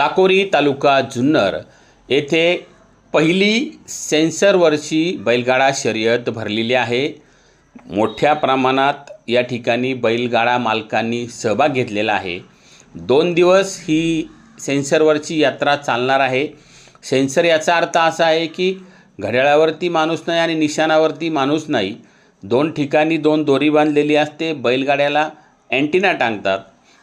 साकोरी तालुका जुन्नर येथे पहिली सेन्सरवरची बैलगाडा शर्यत भरलेली आहे. मोठ्या प्रमाणात या ठिकाणी बैलगाडा मालकांनी सहभाग घेतलेला आहे. दोन दिवस ही सेन्सरवरची यात्रा चालणार आहे. सेन्सर याचा अर्थ असा आहे की घड्याळावरती माणूस नाही आणि निशाणावरती माणूस नाही. दोन ठिकाणी दोन दोरी बांधलेली असते. बैलगाड्याला अँटिना टांगतात.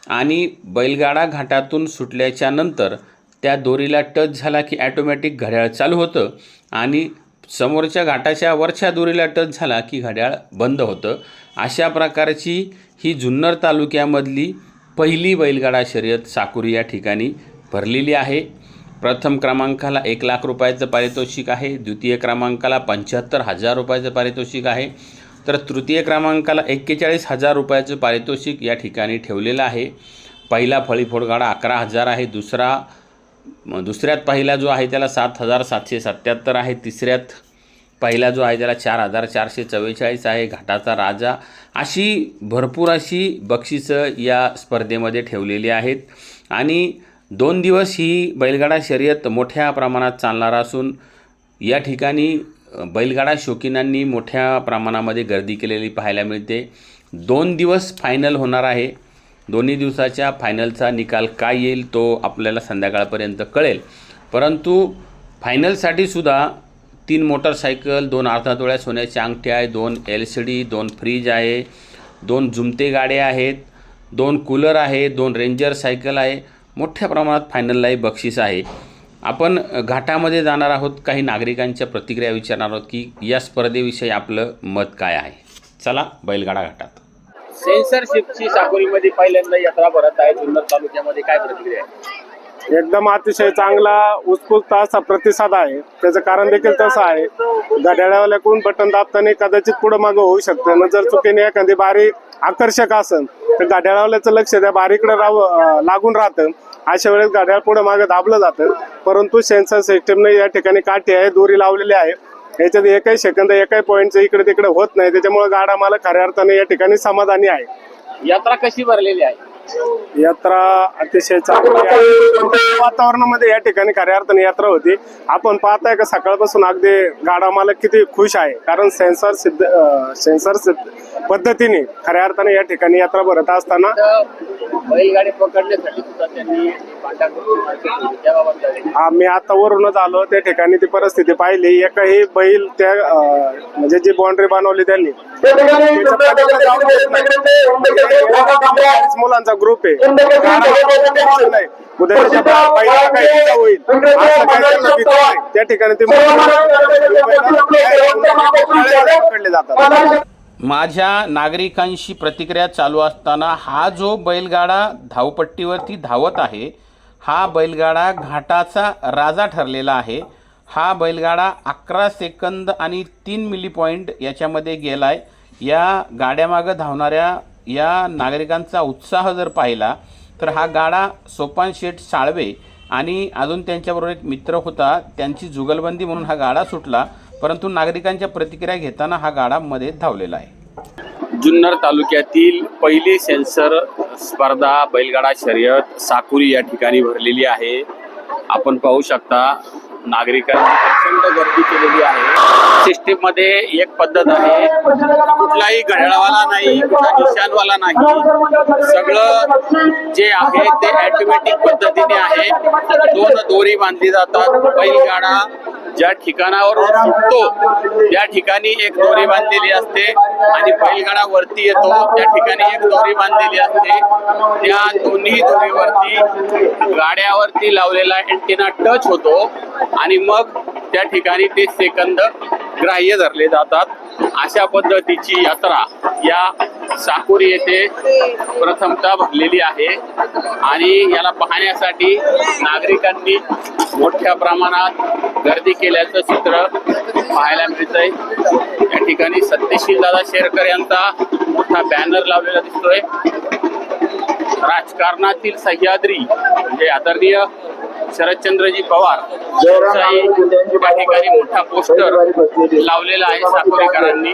आणि बैलगाडा घाटातून सुटल्याच्या नंतर त्या दोरीला टच झाला की ॲटोमॅटिक घड्याळ चालू होतं आणि समोरच्या घाटाच्या वरच्या दोरीला टच झाला की घड्याळ बंद होतं. अशा प्रकारची ही जुन्नर तालुक्यामधली पहिली बैलगाडा शर्यत साकुरी या ठिकाणी भरलेली आहे. प्रथम क्रमांकाला एक लाख रुपयाचं पारितोषिक आहे. द्वितीय क्रमांकाला पंच्याहत्तर हजार रुपयाचं पारितोषिक आहे. तर तृतीय क्रमांकाला एक्केचाळीस हजार रुपयाचं पारितोषिक या ठिकाणी ठेवलेलं आहे. पहिला फळीफोडगाडा अकरा हजार आहे. दुसरा दुसऱ्यात पहिला जो आहे त्याला सात हजार सातशे सत्याहत्तर आहे. तिसऱ्यात पहिला जो आहे त्याला चार हजार चारशे चव्वेचाळीस आहे. घाटाचा राजा. अशी भरपूर अशी बक्षिसं या स्पर्धेमध्ये ठेवलेली आहेत. आणि दोन दिवस ही बैलगाडा शर्यत मोठ्या प्रमाणात चालणार असून या ठिकाणी बैलगाडा शौकीनांनी मोठ्या प्रमाणामध्ये गर्दी केलेली पाहायला मिळते. दोन दिवस फायनल होणार आहे. दोन्ही दिवसाच्या फायनलचा निकाल काय येईल तो आपल्याला संध्याकाळपर्यंत कळेल. परंतु फायनलसाठी सुद्धा तीन मोटरसायकल दोन अर्धा तोळ्या सोन्याच्या अंगठ्या आहे दोन एल सी डी दोन फ्रीज आहे दोन जुमते गाड्या आहेत दोन कूलर आहे दोन रेंजर सायकल आहे. मोठ्या प्रमाणात फायनललाही बक्षीस आहे. आपण घाटामध्ये जाणार आहोत काही नागरिकांच्या प्रतिक्रिया विचारणार आहोत की या स्पर्धेविषयी आपलं मत काय आहे. चला बैलगाडा घाटात. सेन्सरशिपची साकोरीमध्ये पहिल्यांदा यात्रा भरत आहे जुन्नर तालुक्यामध्ये काय प्रतिक्रिया आहे? एकदम अतिशय चांगला उत्स्फूर्त असा प्रतिसाद आहे. त्याचं कारण देखील तसं आहे. घड्याळावाल्याकडून बटन दाबताना कदाचित पुढं मागं होऊ शकतं. न जर चुकीने एखादी बारी आकर्षक असेल तर घड्याळावाल्याचं लक्ष त्या बारीकडे राव अं, लागून राहतं. अशा वेळेस घड्याळ पुढं मागं दाबलं जातं. परंतु सेन्सर सिस्टमने या ठिकाणी काठी आहे दोरी लावलेली आहे. याच्यात एकही सेकंद एकही पॉईंटचं इकडे तिकडे होत नाही. त्याच्यामुळे गाडा मला खऱ्या अर्थाने या ठिकाणी समाधानी आहे. यात्रा कशी भरलेली आहे? यात्रा अतिशय चांगली आहे. वातावरणामध्ये या ठिकाणी खऱ्या अर्थाने यात्रा होती. आपण पाहताय का सकाळपासून अगदी गाडा मालक किती खुश आहे. कारण सेन्सर सिद्ध सेन्सर सिद्ध पद्धतीने खऱ्या अर्थाने या ठिकाणी यात्रा भरत असताना बैलगाडी पकडण्यासाठी सुद्धा त्यांनी? आम्ही आता वरूनच आलो त्या ठिकाणी ती परिस्थिती पाहिली एकही बैल त्या म्हणजे जी बाउंड्री बनवली त्यांनी मुलांचा ग्रुप आहे. उद्या होईल. त्या ठिकाणी ते पकडले जातात माझ्या नागरिकांशी प्रतिक्रिया चालू असताना हा जो बैलगाडा धावपट्टीवरती धावत आहे हा बैलगाडा घाटाचा राजा ठरलेला आहे. हा बैलगाडा अकरा सेकंद आणि तीन मिली पॉईंट याच्यामध्ये गेला आहे या गाड्यामागं धावणाऱ्या या नागरिकांचा उत्साह जर पाहिला तर हा गाडा सोपान शेठ साळवे आणि अजून त्यांच्याबरोबर एक मित्र होता त्यांची जुगलबंदी म्हणून हा गाडा सुटला. परंतु नागरिकांच्या प्रतिक्रिया घेताना हा गाडा मध्ये धावलेला आहे. जुन्नर तालुक्यातील पहिली सेन्सर स्पर्धा बैलगाडा शर्यत साकुरी या ठिकाणी भरलेली आहे. आपण पाहू शकता नागरिकांनी प्रचंड गर्दी केलेली आहे. सिस्टीममध्ये एक पद्धत आहे कुठलाही घड्याळवाला नाही कुठला निशाणवाला नाही. सगळं जे आहे ते ॲटोमॅटिक पद्धतीने आहे. दोन दोरी बांधली जातात बैलगाडा ज्या ठिकाणावरून सुटतो त्या ठिकाणी एक दोरी बांधलेली असते आणि बैलगाडा वरती येतो त्या ठिकाणी एक दोरी बांधलेली असते. त्या दोन्ही दोरीवरती गाड्यावरती लावलेला अँटिना टच होतो आणि मग त्या ठिकाणी ते सेकंद ग्राह्य धरले जातात. अशा पद्धतीची यात्रा या साकुरी येथे प्रथमता भरलेली आहे आणि याला पाहण्यासाठी नागरिकांनी मोठ्या प्रमाणात गर्दी केल्याचं चित्र पाहायला मिळतंय. या ठिकाणी सत्यशील दादा शेरकर यांचा मोठा बॅनर लावलेला दिसतोय. राजकारणातील सह्याद्री म्हणजे आदरणीय शरदचंद्रजी पवार या ठिकाणी मोठा पोस्टर लावलेला आहे साकोरेकरांनी.